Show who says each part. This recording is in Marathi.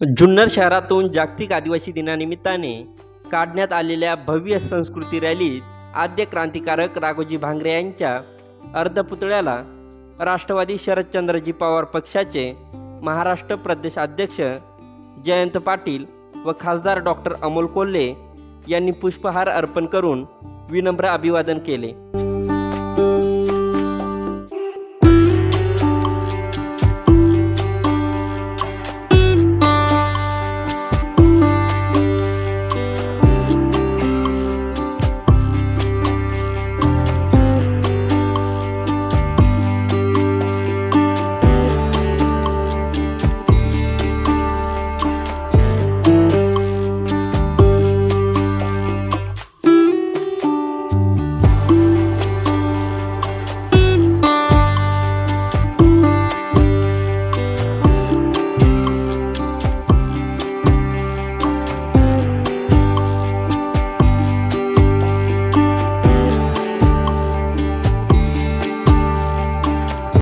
Speaker 1: जुन्नर शहरातून जागतिक आदिवासी दिनानिमित्ताने काढण्यात आलेल्या भव्य संस्कृती रॅलीत आद्य क्रांतिकारक राघोजी भांगरे यांच्या अर्धपुतळ्याला राष्ट्रवादी शरदचंद्रजी पवार पक्षाचे महाराष्ट्र प्रदेश अध्यक्ष जयंत पाटील व खासदार डॉक्टर अमोल कोल्हे यांनी पुष्पहार अर्पण करून विनम्र अभिवादन केले.